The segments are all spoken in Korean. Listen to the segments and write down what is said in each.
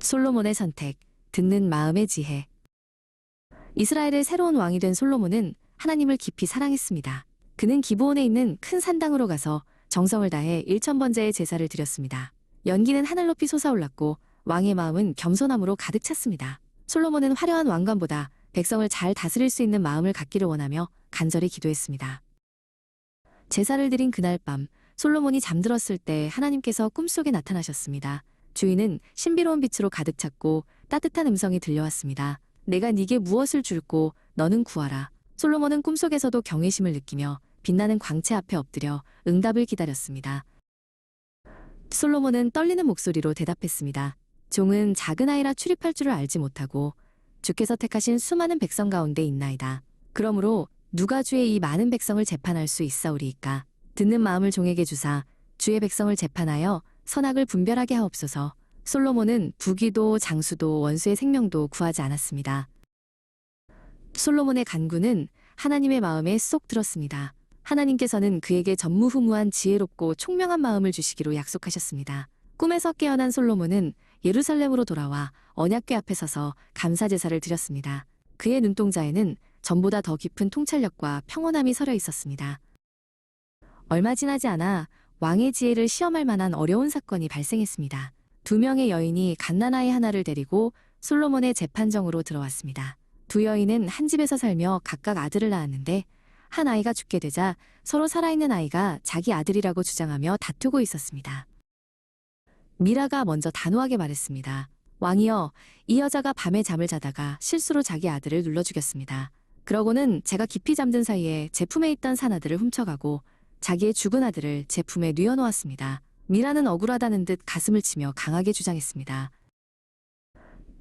솔로몬의 선택, 듣는 마음의 지혜. 이스라엘의 새로운 왕이 된 솔로몬은 하나님을 깊이 사랑했습니다. 그는 기브온에 있는 큰 산당으로 가서 정성을 다해 1천번째의 제사를 드렸습니다. 연기는 하늘 높이 솟아올랐고 왕의 마음은 겸손함으로 가득 찼습니다. 솔로몬은 화려한 왕관보다 백성을 잘 다스릴 수 있는 마음을 갖기를 원하며 간절히 기도했습니다. 제사를 드린 그날 밤 솔로몬이 잠들었을 때 하나님께서 꿈속에 나타나셨습니다. 주인은 신비로운 빛으로 가득 찼고 따뜻한 음성이 들려왔습니다. 내가 네게 무엇을 줄고 너는 구하라. 솔로몬은 꿈속에서도 경외심을 느끼며 빛나는 광채 앞에 엎드려 응답을 기다렸습니다. 솔로몬은 떨리는 목소리로 대답했습니다. 종은 작은 아이라 출입할 줄을 알지 못하고 주께서 택하신 수많은 백성 가운데 있나이다. 그러므로 누가 주의 이 많은 백성을 재판할 수 있사오리이까. 듣는 마음을 종에게 주사 주의 백성을 재판하여 선악을 분별하게 하옵소서. 솔로몬은 부귀도 장수도 원수의 생명도 구하지 않았습니다. 솔로몬의 간구는 하나님의 마음에 쏙 들었습니다. 하나님께서는 그에게 전무후무한 지혜롭고 총명한 마음을 주시기로 약속하셨습니다. 꿈에서 깨어난 솔로몬은 예루살렘으로 돌아와 언약궤 앞에 서서 감사 제사를 드렸습니다. 그의 눈동자에는 전보다 더 깊은 통찰력과 평온함이 서려 있었습니다. 얼마 지나지 않아 왕의 지혜를 시험할 만한 어려운 사건이 발생했습니다. 두 명의 여인이 갓난아이 하나를 데리고 솔로몬의 재판정으로 들어왔습니다. 두 여인은 한 집에서 살며 각각 아들을 낳았는데 한 아이가 죽게 되자 서로 살아있는 아이가 자기 아들이라고 주장하며 다투고 있었습니다. 미라가 먼저 단호하게 말했습니다. 왕이여, 이 여자가 밤에 잠을 자다가 실수로 자기 아들을 눌러 죽였습니다. 그러고는 제가 깊이 잠든 사이에 제품에 있던 산아들을 훔쳐가고 자기의 죽은 아들을 제품에 뉘어놓았습니다. 미라는 억울하다는 듯 가슴을 치며 강하게 주장했습니다.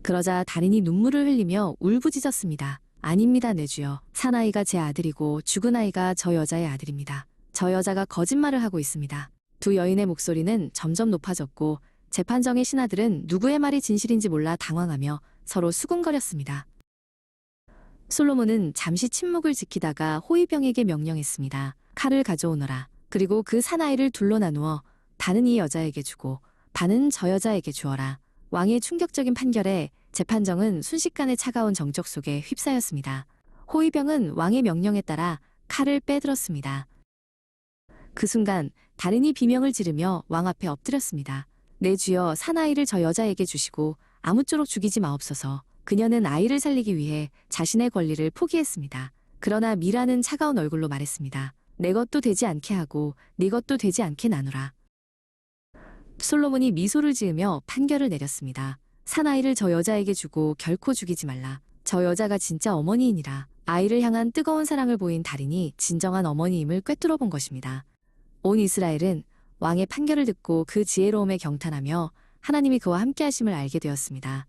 그러자 달인이 눈물을 흘리며 울부짖었습니다. 아닙니다, 내주여. 사나이가 제 아들이고 죽은 아이가 저 여자의 아들입니다. 저 여자가 거짓말을 하고 있습니다. 두 여인의 목소리는 점점 높아졌고 재판정의 신하들은 누구의 말이 진실인지 몰라 당황하며 서로 수군거렸습니다. 솔로몬은 잠시 침묵을 지키다가 호위병에게 명령했습니다. 칼을 가져오너라. 그리고 그 사나이를 둘로 나누어 반은 이 여자에게 주고 반은 저 여자에게 주어라. 왕의 충격적인 판결에 재판정은 순식간에 차가운 정적 속에 휩싸였습니다. 호위병은 왕의 명령에 따라 칼을 빼들었습니다. 그 순간 달인이 비명을 지르며 왕 앞에 엎드렸습니다. 내 주여 사나이를 저 여자에게 주시고 아무쪼록 죽이지 마옵소서. 그녀는 아이를 살리기 위해 자신의 권리를 포기했습니다. 그러나 미라는 차가운 얼굴로 말했습니다. 내 것도 되지 않게 하고 네 것도 되지 않게 나누라. 솔로몬이 미소를 지으며 판결을 내렸습니다. 사나이를 저 여자에게 주고 결코 죽이지 말라. 저 여자가 진짜 어머니이니라. 아이를 향한 뜨거운 사랑을 보인 달인이 진정한 어머니임을 꿰뚫어 본 것입니다. 온 이스라엘은 왕의 판결을 듣고 그 지혜로움에 경탄하며 하나님이 그와 함께 하심을 알게 되었습니다.